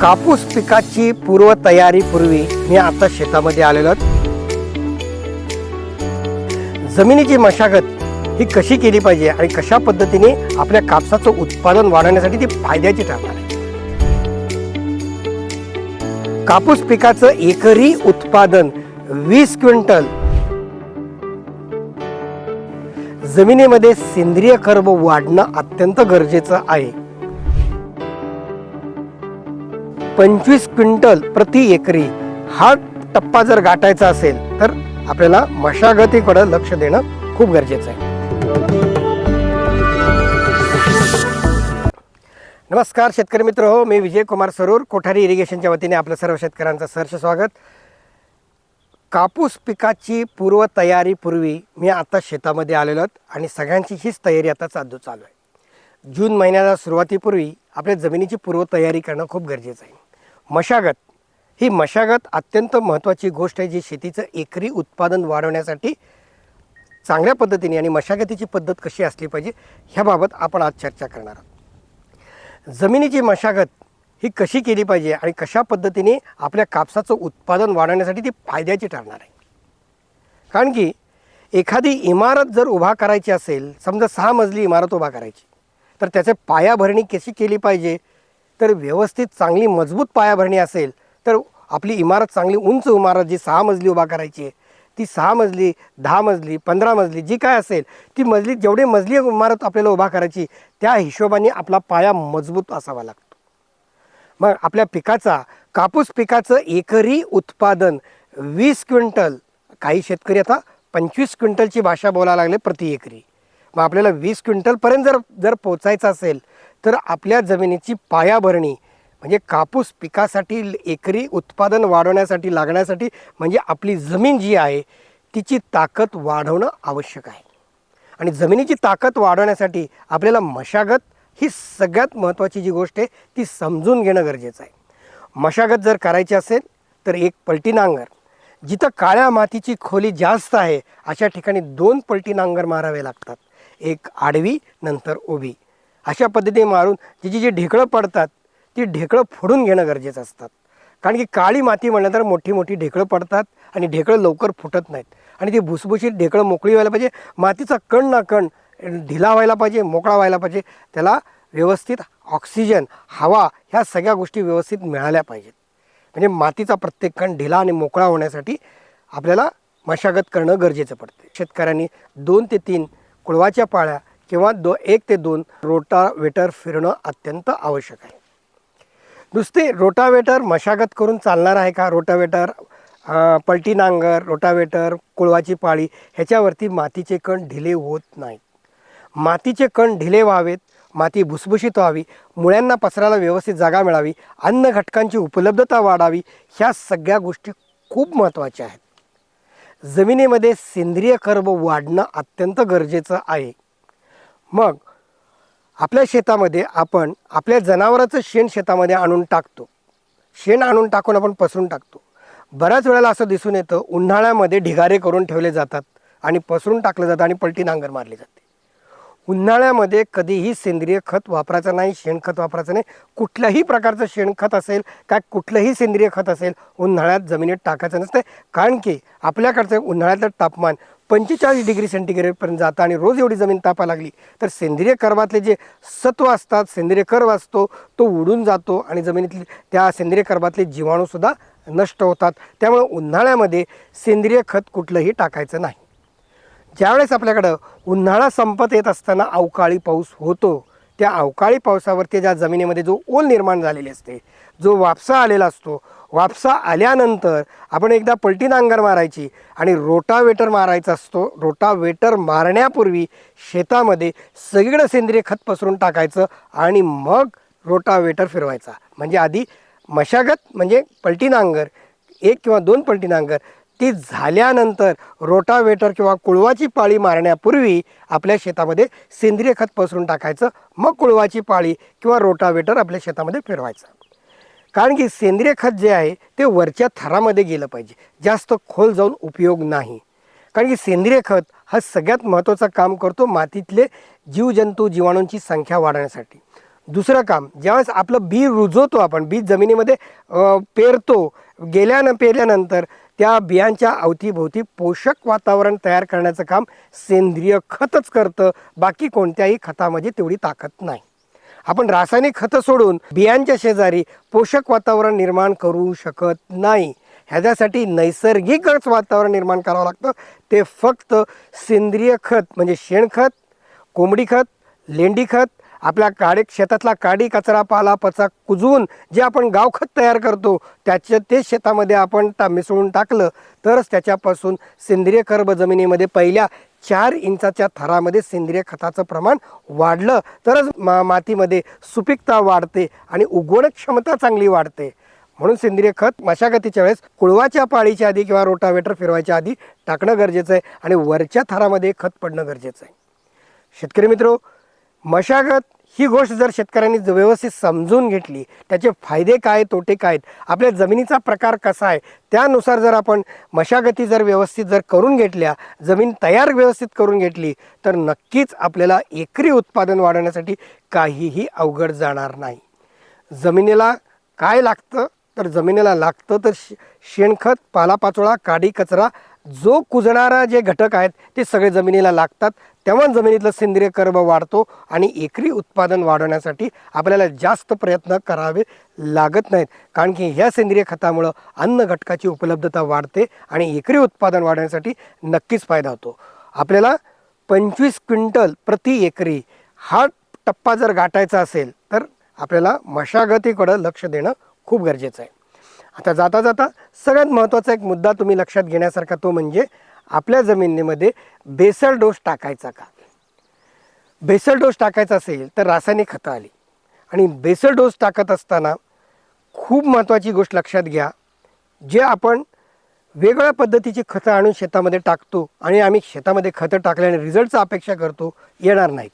कापूस पिकाची पूर्वतयारीपूर्वी मी आता शेतामध्ये आलेलो जमिनीची मशागत ही कशी केली पाहिजे आणि कशा पद्धतीने आपल्या कापसाचं उत्पादन वाढवण्यासाठी ती फायद्याची ठरणार आहे? कापूस पिकाचं एकरी उत्पादन वीस क्विंटल. जमिनीमध्ये सेंद्रिय कर्ब वाढणं अत्यंत गरजेचं आहे. पंचवीस क्विंटल प्रति एकरी हा टप्पा जर गाठायचा असेल तर आपल्याला मशागतीकडे लक्ष देणं खूप गरजेचं आहे. नमस्कार शेतकरी मित्र हो मी विजय कुमार सरूर कोठारी इरिगेशनच्या वतीने आपलं सर्व शेतकऱ्यांचं सहर्ष स्वागत. कापूस पिकाची पूर्वतयारीपूर्वी मी आता शेतामध्ये आलेलो आहोत आणि सगळ्यांची हीच तयारी आता चालू चालू आहे. जून महिन्याला सुरुवातीपूर्वी आपल्या जमिनीची पूर्वतयारी करणं खूप गरजेचं आहे. मशागत. ही मशागत अत्यंत महत्त्वाची गोष्ट आहे जी शेतीचं एकरी उत्पादन वाढवण्यासाठी चांगल्या पद्धतीने आणि मशागतीची पद्धत कशी असली पाहिजे ह्याबाबत आपण आज चर्चा करणार आहोत. जमिनीची मशागत ही कशी केली पाहिजे आणि कशा पद्धतीने आपल्या कापसाचं उत्पादन वाढवण्यासाठी ती फायद्याची ठरणार आहे. कारण की एखादी इमारत जर उभा करायची असेल समजा सहा मजली इमारत उभा करायची तर त्याचे पायाभरणी कशी केली पाहिजे? तर व्यवस्थित चांगली मजबूत पायाभरणी असेल तर आपली इमारत चांगली उंच इमारत जी सहा मजली उभा करायची आहे ती सहा मजली दहा मजली पंधरा मजली जी काय असेल ती मजली जेवढी मजली इमारत आपल्याला उभा करायची त्या हिशोबाने आपला पाया मजबूत असावा लागतो. मग आपल्या पिकाचा कापूस पिकाचं एकरी उत्पादन वीस क्विंटल काही शेतकरी आता पंचवीस क्विंटलची भाषा बोलायला लागले प्रति एकरी. मग आपल्याला वीस क्विंटलपर्यंत जर जर पोचायचं असेल तर आपल्या जमिनीची पायाभरणी म्हणजे कापूस पिकासाठी एकरी उत्पादन वाढवण्यासाठी लागण्यासाठी म्हणजे आपली जमीन जी आहे तिची ताकद वाढवणं आवश्यक आहे. आणि जमिनीची ताकद वाढवण्यासाठी आपल्याला मशागत ही सगळ्यात महत्त्वाची जी गोष्ट आहे ती समजून घेणं गरजेचं आहे. मशागत जर करायची असेल तर एक पलटी नांगर. जिथं काळ्या मातीची खोली जास्त आहे अशा ठिकाणी दोन पलटी नांगर मारावे लागतात. एक आडवी नंतर उभी. अशा पद्धतीने मारून तिची जी ढेकळं पडतात ती ढेकळं फोडून घेणं गरजेचं असतात कारण की काळी माती म्हणलं तर मोठी मोठी ढेकळं पडतात आणि ढेकळं लवकर फुटत नाहीत. आणि ती भुसभुशीत ढेकळं मोकळी व्हायला पाहिजे मातीचा कण ना कण ढिला व्हायला पाहिजे मोकळा व्हायला पाहिजे त्याला व्यवस्थित ऑक्सिजन हवा ह्या सगळ्या गोष्टी व्यवस्थित मिळाल्या पाहिजेत. म्हणजे मातीचा प्रत्येक कण ढिला आणि मोकळा होण्यासाठी आपल्याला मशागत करणं गरजेचं पडते. शेतकऱ्यांनी दोन ते तीन कुळवाच्या पाळ्या किंवा दो एक ते दोन रोटावेटर फिरणं अत्यंत आवश्यक आहे. नुसते रोटावेटर मशागत करून चालणार आहे का? रोटावेटर पलटी नांगर रोटावेटर कुळवाची पाळी ह्याच्यावरती मातीचे कण ढिले होत नाहीत. मातीचे कण ढिले व्हावेत माती भुसभुशीत व्हावी मुळ्यांना पसरायला व्यवस्थित जागा मिळावी अन्न घटकांची उपलब्धता वाढावी ह्या सगळ्या गोष्टी खूप महत्त्वाच्या आहेत. जमिनीमध्ये सेंद्रिय कर्ब वाढणं अत्यंत गरजेचं आहे. मग आपल्या शेतामध्ये आपण आपल्या जनावराचं शेण शेतामध्ये आणून टाकतो. शेण आणून टाकून आपण पसरून टाकतो. बऱ्याच वेळेला असं दिसून येतं उन्हाळ्यामध्ये ढिगारे करून ठेवले जातात आणि पसरून टाकलं जातं आणि पलटी नांगर मारली जाते. उन्हाळ्यामध्ये कधीही सेंद्रिय खत वापरायचं नाही शेणखत वापरायचं नाही. कुठल्याही प्रकारचं शेणखत असेल काय कुठलंही सेंद्रिय खत असेल उन्हाळ्यात जमिनीत टाकायचं नसतं. कारण की आपल्याकडचं उन्हाळ्यातलं तापमान पंचेचाळीस डिग्री सेंटीग्रेडपर्यंत जातं आणि रोज एवढी जमीन तापा लागली. तर सेंद्रिय कर्मातले जे सत्व असतात सेंद्रिय कर्व असतो तो उडून जातो आणि जमिनीतले त्या सेंद्रिय कर्मातले जीवाणूसुद्धा नष्ट होतात. त्यामुळे उन्हाळ्यामध्ये सेंद्रिय खत कुठलंही टाकायचं नाही. ज्यावेळेस आपल्याकडं उन्हाळा संपत येत असताना अवकाळी पाऊस होतो त्या अवकाळी पावसावरती ज्या जमिनीमध्ये जो ओल निर्माण झालेली असते जो वापसा आलेला असतो वापसा आल्यानंतर आपण एकदा पलटी नांगर मारायची आणि रोटावेटर मारायचा असतो. रोटावेटर मारण्यापूर्वी शेतामध्ये सगळीकडं सेंद्रिय खत पसरून टाकायचं आणि मग रोटावेटर फिरवायचा. म्हणजे आधी मशागत म्हणजे पलटी नांगर एक किंवा दोन पलटी नांगर ती झाल्यानंतर रोटावेटर किंवा कुळवाची पाळी मारण्यापूर्वी आपल्या शेतामध्ये सेंद्रिय खत पसरून टाकायचं मग कुळवाची पाळी किंवा रोटावेटर आपल्या शेतामध्ये फिरवायचं. कारण की सेंद्रिय खत जे आहे ते वरच्या थरामध्ये गेलं पाहिजे. जास्त खोल जाऊन उपयोग नाही. कारण की सेंद्रिय खत हा सगळ्यात महत्त्वाचं काम करतो मातीतले जीवजंतू जीवाणूंची संख्या वाढवण्यासाठी. दुसरं काम ज्यावेळेस आपलं बी रुजवतो आपण बी जमिनीमध्ये पेरतो गेल्यानं पेरल्यानंतर त्या बियांच्या अवतीभोवती पोषक वातावरण तयार करण्याचं काम सेंद्रिय खतच करतं. बाकी कोणत्याही खतामध्ये तेवढी ताकद नाही. आपण रासायनिक खतं सोडून बियांच्या शेजारी पोषक वातावरण निर्माण करू शकत नाही. ह्याच्यासाठी नैसर्गिकच वातावरण निर्माण करावं लागतं. ते फक्त सेंद्रिय खत म्हणजे शेणखत कोंबडी खत लेंडी खत आपल्या काडी शेतातला काडी कचरा पाला पचा कुजवून जे आपण गावखत तयार करतो त्याच्या ते शेतामध्ये आपण टा मिसळून टाकलं तरच त्याच्यापासून सेंद्रिय कर्ब जमिनीमध्ये पहिल्या चार इंचाच्या थरामध्ये सेंद्रिय खताचं प्रमाण वाढलं तरच मा मातीमध्ये सुपीकता वाढते आणि उगवण क्षमता चांगली वाढते. म्हणून सेंद्रिय खत मशागतीच्या वेळेस कुळवाच्या पाळीच्या आधी किंवा रोटावेटर फिरवायच्या आधी टाकणं गरजेचं आहे आणि वरच्या थरामध्ये खत पडणं गरजेचं आहे. शेतकरी मित्रो मशागत ही गोष्ट जर शेतकऱ्यांनी व्यवस्थित समजून घेतली त्याचे फायदे काय तोटे काय आहेत, आपल्या जमिनीचा प्रकार कसा आहे त्यानुसार जर आपण मशागती जर व्यवस्थित जर करून घेतल्या जमीन तयार व्यवस्थित करून घेतली तर नक्कीच आपल्याला एकरी उत्पादन वाढवण्यासाठी काहीही अवघड जाणार नाही. जमिनीला काय लागतं? तर जमिनीला लागतं तर शे- शेणखत पालापाचोळा काडी कचरा जो कुजणारा जे घटक आहेत ते सगळे जमिनीला लागतात. तेव्हा जमिनीतलं सेंद्रिय कर्ब वाढतो आणि एकरी उत्पादन वाढवण्यासाठी आपल्याला जास्त प्रयत्न करावे लागत नाहीत. कारण की ह्या सेंद्रिय खतामुळं अन्न घटकाची उपलब्धता वाढते आणि एकरी उत्पादन वाढवण्यासाठी नक्कीच फायदा होतो. आपल्याला पंचवीस क्विंटल प्रति एकरी हा टप्पा जर गाठायचा असेल तर आपल्याला मशागतीकडं लक्ष देणं खूप गरजेचं आहे. आता जाता जाता सगळ्यात महत्त्वाचा एक मुद्दा तुम्ही लक्षात घेण्यासारखा तो म्हणजे आपल्या जमिनीमध्ये बेसल डोस टाकायचा का? बेसल डोस टाकायचा असेल तर रासायनिक खतं आली. आणि बेसल डोस टाकत असताना खूप महत्त्वाची गोष्ट लक्षात घ्या जे आपण वेगळ्या पद्धतीची खतं आणून शेतामध्ये टाकतो आणि आम्ही शेतामध्ये खतं टाकल्याने रिझल्टचा अपेक्षा करतो येणार नाहीत.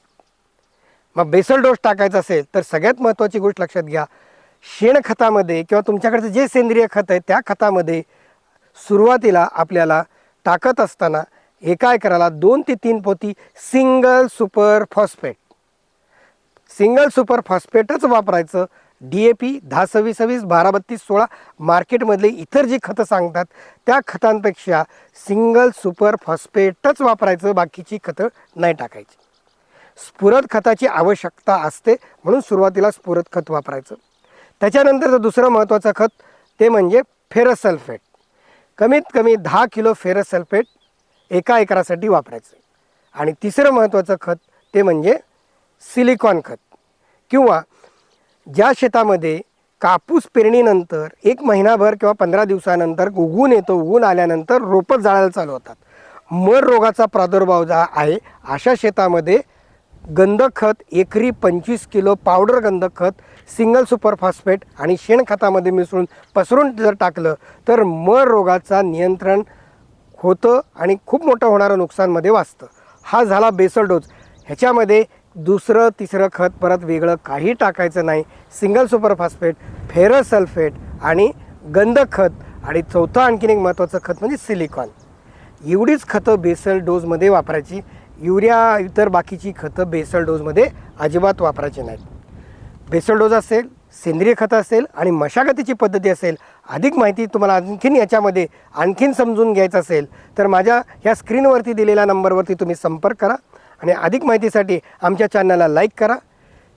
मग बेसल डोस टाकायचा असेल तर सगळ्यात महत्त्वाची गोष्ट लक्षात घ्या शेणखतामध्ये किंवा तुमच्याकडचं जे सेंद्रिय खत आहे त्या खतामध्ये सुरुवातीला आपल्याला टाकत असताना एका एकराला दोन ते तीन पोती single super phosphate. Single super फॉस्फेटच वापरायचं. डी ए पी दहा सव्वीस सव्वीस बारा बत्तीस सोळा मार्केटमधले इतर जी खतं सांगतात त्या खतांपेक्षा सिंगल सुपर फॉस्फेटच वापरायचं बाकीची खतं नाही टाकायची. स्फुरद खताची आवश्यकता असते म्हणून सुरुवातीला स्फुरद खत वापरायचं. त्याच्यानंतरचं दुसरं महत्त्वाचं खत ते म्हणजे फेरसल्फेट. कमीत कमी दहा किलो फेरस सल्फेट एका एकरासाठी वापरायचं. आणि तिसरं महत्त्वाचं खत ते म्हणजे सिलिकॉन खत. किंवा ज्या शेतामध्ये कापूस पेरणीनंतर एक महिनाभर किंवा पंधरा दिवसानंतर उगून येतो उगून आल्यानंतर रोपं जाळायला चालू होतात. मर रोगाचा प्रादुर्भाव जा आहे अशा शेतामध्ये गंधखत एकरी पंचवीस किलो पावडर गंधखत सिंगल सुपर फॉस्फेट आणि शेणखतामध्ये मिसळून पसरून जर टाकलं तर मर रोगाचा नियंत्रण होतं आणि खूप मोठं होणारं नुकसानमध्ये वाचतं. हा झाला बेसल डोस. ह्याच्यामध्ये दुसरं तिसरं खत परत वेगळं काही टाकायचं नाही. Single super phosphate ferrous sulphate आणि गंधखत आणि चौथं आणखीन एक महत्त्वाचं खत म्हणजे सिलिकॉन. एवढीच खतं बेसल डोजमध्ये वापरायची. युरिया इतर बाकीची खतं बेसल डोजमध्ये अजिबात वापरायची नाहीत. बेसल डोज असेल सेंद्रिय खतं असेल आणि मशागतीची पद्धती असेल अधिक माहिती तुम्हाला आणखीन याच्यामध्ये आणखीन समजून घ्यायचं असेल तर माझ्या ह्या स्क्रीनवरती दिलेल्या नंबरवरती तुम्ही संपर्क करा आणि अधिक माहितीसाठी आमच्या चॅनलला लाईक करा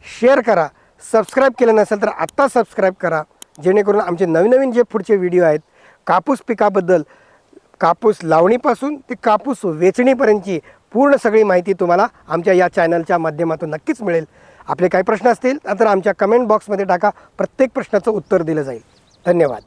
शेअर करा सबस्क्राईब केलं नसेल तर आत्ता सबस्क्राईब करा जेणेकरून आमचे नवीन नवीन जे पुढचे व्हिडिओ आहेत कापूस पिकाबद्दल कापूस लावणीपासून ते कापूस वेचणीपर्यंतची पूर्ण सगळी माहिती तुम्हाला आमच्या या चॅनलच्या माध्यमातून नक्कीच मिळेल. आपले काही प्रश्न असतील तर आमच्या कमेंट बॉक्समध्ये टाका. प्रत्येक प्रश्नाचं उत्तर दिलं जाईल. धन्यवाद.